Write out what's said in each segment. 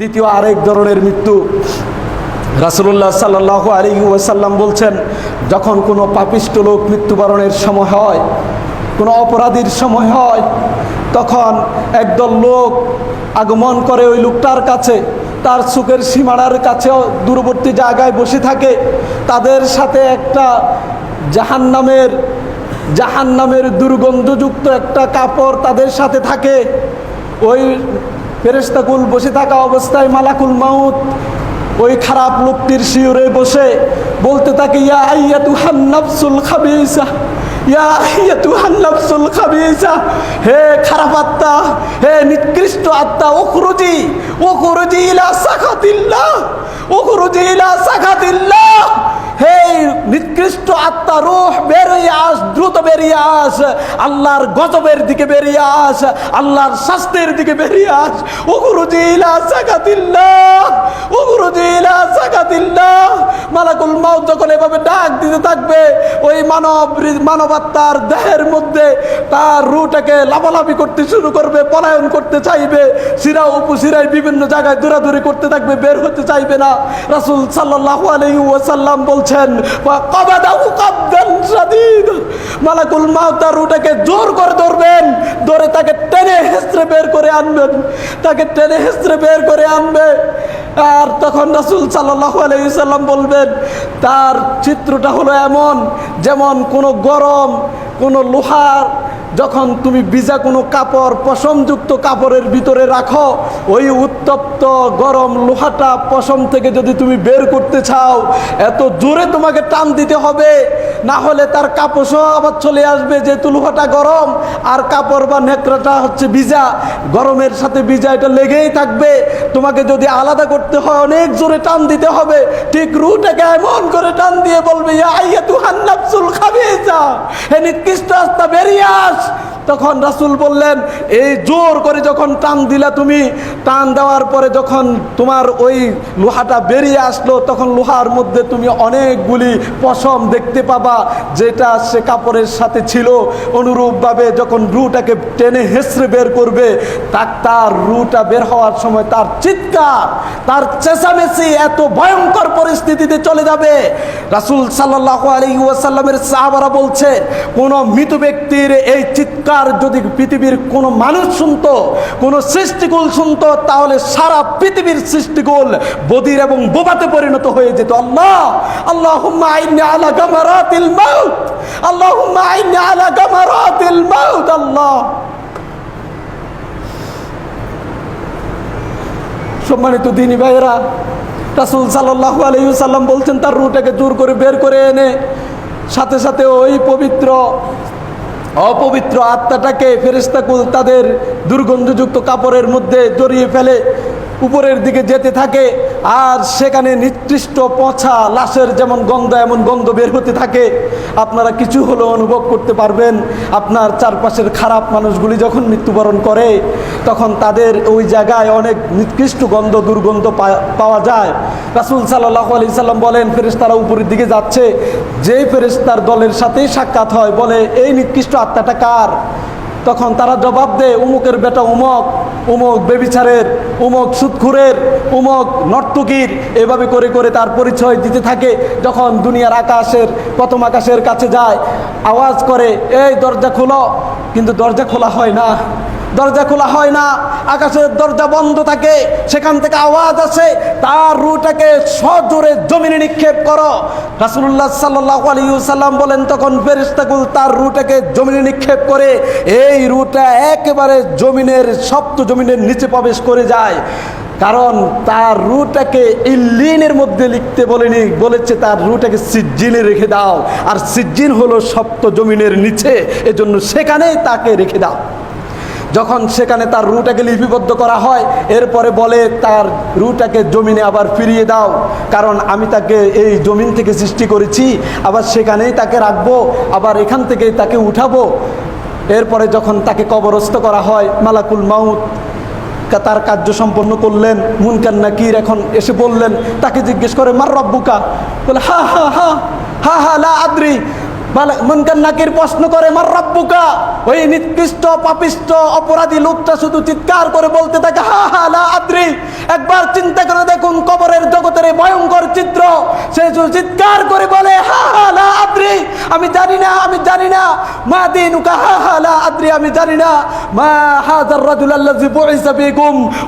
দ্বিতীয় আরেক ধরনের মৃত্যু। রাসুল্লাহ সাল্লাহ আলী ওয়াসাল্লাম বলছেন, যখন কোনো পাপিষ্ট লোক মৃত্যুবরণের সময় হয়, কোনো অপরাধীর সময় হয়, তখন একদল লোক আগমন করে ওই লোকটার কাছে, তার সুখের সীমানার কাছেও দূরবর্তী জায়গায় বসে থাকে। তাদের সাথে একটা জাহান্নামের জাহান্নামের দুর্গন্ধযুক্ত একটা কাপড় তাদের সাথে থাকে। ওই ফেরেস্তাকুল বসে থাকা অবস্থায় মালাকুল মাউত ওই খারাপ লোকটির শিউরে বসে বলতে থাকে, ইয়া আইয়াতু হান্নাফসুল খাবিসা, ইয়া আইয়াতু হান্নাফসুল খাবিসা, হে খারাপ আত্মা, হে নিকৃষ্ট আত্মা ওখরুজি ওখরুজি ইলা সাখাতিল্লাহ ওখরুজি ইলা সাখাতিল্লাহ হে নিকৃষ্ট আত্মা, রুহ বেরিয়ে আস, দ্রুত বেরিয়ে আস। আল্লাহর গজবের দিকে বেরিয়ে আস, আল্লাহর শাস্তির দিকে বেরিয়ে আস। উগুরুজি ইলা সাকাতিল্লাহ, উগুরুজি ইলা সাকাতিল্লাহ। মালাকুল মাউত যখন এভাবে ডাক দিতে থাকবে, ওই মানব মানবাত্মার দেহের মধ্যে তার রুটাকে লাফালাফি করতে শুরু করবে, পলায়ন করতে চাইবে সিরা উপসিরায় বিভিন্ন জায়গায় দৌড়াদৌড়ি করতে থাকবে, বের হতে চাইবে না। রাসূল আলাইহি ওয়াসাল্লাম বলছেন মালাকুল রুটাকে জোর করে ধরবেন, ধরে তাকে টেনে হেসড়ে বের করে আনবেন। তাকে টেনে হেসড়ে বের করে আনবে। আর তখন রাসূল সাল্লাল্লাহু আলাইহি সাল্লাম বলবেন, তার চিত্রটা হলো এমন যেমন কোনো গরম কোনো লোহার যখন তুমি ভিজা কোনো কাপড়, পশমযুক্ত কাপড়ের ভিতরে রাখো, ওই উত্তপ্ত গরম লোহাটা পশম থেকে যদি তুমি বের করতে চাও, এত জোরে তোমাকে টান দিতে হবে। না হলে তার কাপড় আবার চলে আসবে, যেহেতু লোহাটা গরম, আর কাপড় বা নেকড়াটা হচ্ছে ভিজা। গরমের সাথে ভিজা এটা লেগেই থাকবে। তোমাকে যদি আলাদা করতে হয়, অনেক জোরে টান দিতে হবে। ঠিক রুটাকে এমন করে টান দিয়ে বলবে, ইয়া আইয়া তু হান্নাফসুল খাবিসা। হে নিকৃষ্ট আস্তা বেরিয়ে আস। তখন রাসূল বললেন, এই জোর করে যখন টান দিলা তুমি, টান দেওয়ার পরে যখন তোমার ওই লোহাটা বেরিয়ে আসলো, তখন লোহার মধ্যে তুমি অনেকগুলি পশম দেখতে পাবা, যেটা সে কাপড়ের সাথে ছিল। অনুরূপভাবে যখন রুটাকে টেনে হেসড়ে বের করবে তার তার রুটা বের হওয়ার সময় তার চিৎকার, তার চেঁচামেচি এত ভয়ঙ্কর পরিস্থিতিতে চলে যাবে। রাসূল সাল্লাল্লাহু আলাইহি ওয়াসাল্লামের সাহাবারা বলছে, কোন মৃত ব্যক্তির এই চিৎকার যদি পৃথিবীর কোনো মানুষ শুনতো, কোনো সৃষ্টিকুল শুনতো, তাহলে সারা পৃথিবীর সৃষ্টিকুল বদির এবং বোবাতে পরিণত হয়ে যেত। আল্লাহ আইন্নি আলা গামারাতিল মাউত আলা গামারাতিল মাউত, আল্লাহ। সম্মানিত দিনী ভাইয়েরা, রাসুল সাল্লাহ বলছেন, তার রুটাকে জোর করে বের করে এনে, সাথে সাথে ওই পবিত্র অপবিত্র আত্মাটাকে ফেরিস্তাকুল তাদের দুর্গন্ধযুক্ত কাপড়ের মধ্যে জড়িয়ে ফেলে, উপরের দিকে যেতে থাকে, আর সেখানে নিকৃষ্ট পচা লাশের যেমন গন্ধ, এমন গন্ধ বের হতে থাকে। আপনারা কিছু হলো অনুভব করতে পারবেন, আপনার চারপাশের খারাপ মানুষগুলি যখন মৃত্যুবরণ করে তখন তাদের ওই জায়গায় অনেক নিকৃষ্ট গন্ধ, দুর্গন্ধ পাওয়া যায়। রাসুল সাল্লাহ আলি সাল্লাম বলেন ফেরেস্তারা উপরের দিকে যাচ্ছে। যেই ফেরেস্তার দলের সাথেই সাক্ষাৎ হয়, বলে, এই নিকৃষ্ট আত্মাটা কার? তখন তারা জবাব দেয়, উমুকের বেটা উমক উমক বেবিচারের, উমক সুৎখুরের, উমক নর্তকীর। এভাবে করে করে তার পরিচয় দিতে থাকে। যখন দুনিয়ার আকাশের, প্রথম আকাশের কাছে যায়, আওয়াজ করে, এই দরজা খোলো। কিন্তু দরজা খোলা হয় না। দরজা খোলা হয় না, আকাশের দরজা বন্ধ থাকে, সেখান থেকে আওয়াজ আসে, তার রুটাকে সজোরে জমিনে নিক্ষেপ করো। রাসুল্লাহ সাল্লাম বলেন, তখন ফেরিস্তাকুল তার রুটাকে জমিনে নিক্ষেপ করে, এই রুটা একেবারে জমিনের সপ্ত জমিনের নিচে প্রবেশ করে যায়। কারণ তার রুটাকে ইল্লিনের মধ্যে লিখতে বলেনি, বলেছে তার রুটাকে সিজ্জিনে রেখে দাও। আর সিজ্জিন হলো সপ্ত জমিনের নিচে, এজন্য সেখানেই তাকে রেখে দাও। যখন সেখানে তার রুটাকে লিপিবদ্ধ করা হয়, এরপরে বলে, তার রুটাকে জমিনে আবার ফিরিয়ে দাও, কারণ আমি তাকে এই জমিন থেকে সৃষ্টি করেছি, আবার সেখানেই তাকে রাখব, আবার এখান থেকেই তাকে উঠাবো। এরপরে যখন তাকে কবরস্থ করা হয়, মালাকুল মাউত তার কার্য সম্পন্ন করলেন, মুনকার নাকির এখন এসে বললেন, তাকে জিজ্ঞেস করে, মার রব্বুকা? বলে, হা হা হা হা হা, লা আদ্রি। মুনকার নাকির প্রশ্ন করে, মার ওই নিকৃষ্ট, পাপিষ্ট, অপরাধী লোকটা শুধু চিৎকার করে বলতে থাকে, হা হা, লা আদ্রি। একবার চিন্তা করে দেখুন, কবরের জগতের ভয়ঙ্কর চিত্র। সে চিৎকার করে বলে, হা হা, লা আদ্রি। আমি জানি না, আমি জানি না। মা দিনুকা, হা হা, লা আদ্রি। আমি জানি না। মা হাজার রাজুল আল্লাজি বুইসা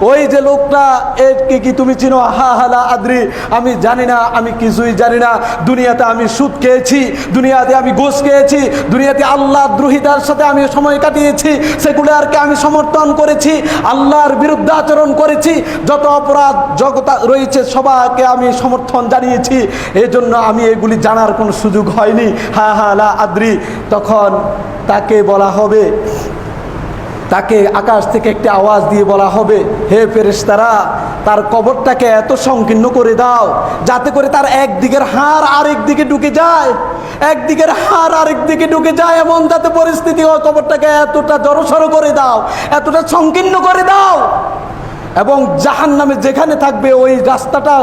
ওই যে লোকটা, একে কি তুমি চিনো? হা হা, লা আদ্রি। আমি জানি না, আমি কিছুই জানি না। দুনিয়াতে আমি সুদ খেয়েছি, দুনিয়াতে আমি ঘুষ খেয়েছি, দুনিয়াতে আল্লাহ দ্রোহিতার সাথে আমি সময় কাটিয়েছি সেগুলো আরকে আমি সমর্থন করেছি, আল্লাহর বিরুদ্ধে আচরণ করেছি, যত অপরাধ জগতা রয়েছে সবাইকে আমি সমর্থন জানিয়েছি এই জন্য আমি এগুলি জানার কোনো সুযোগ হয়নি। হা হা, লা, আদ্রি। তখন তাকে বলা হবে তাকে আকাশ থেকে একটি আওয়াজ দিয়ে বলা হবে, হে ফেরেশতারা, তার কবরটাকে এত সংকীর্ণ করে দাও, যাতে করে তার একদিকের হাড় আরেক দিকে ঢুকে যায়, একদিকের হাড় আরেক দিকে ঢুকে যায়, এমন যাতে পরিস্থিতি হয় কবরটাকে এতটা জড়সড় করে দাও, এতটা সংকীর্ণ করে দাও। এবং জাহান নামে যেখানে থাকবে, ওই রাস্তাটা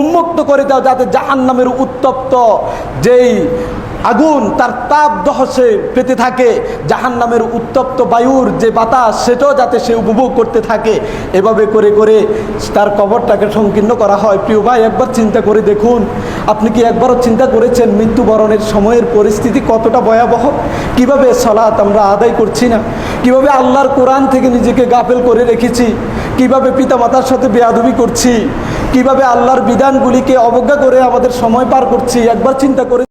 উন্মুক্ত করে দাও, যাতে জাহান নামের উত্তপ্ত যেই আগুন তার তাপ দহসে পেতে থাকে। জাহান নামের উত্তপ্ত বায়ুর যে বাতাস, সেটাও যাতে সে উপভোগ করতে থাকে। এভাবে করে করে তার কবরটাকে সংকীর্ণ করা হয়। প্রিয় ভাই, একবার চিন্তা করে দেখুন, আপনি কি একবারও চিন্তা করেছেন মৃত্যুবরণের সময়ের পরিস্থিতি কতটা ভয়াবহ? কীভাবে সলাৎ আমরা আদায় করছি না? কীভাবে আল্লাহর কোরআন থেকে নিজেকে গাফেল করে রেখেছি? কীভাবে পিতামাতার সাথে বেয়াদবি করছি? কীভাবে আল্লাহর বিধানগুলিকে অবজ্ঞা করে আমাদের সময় পার করছি? একবার চিন্তা করে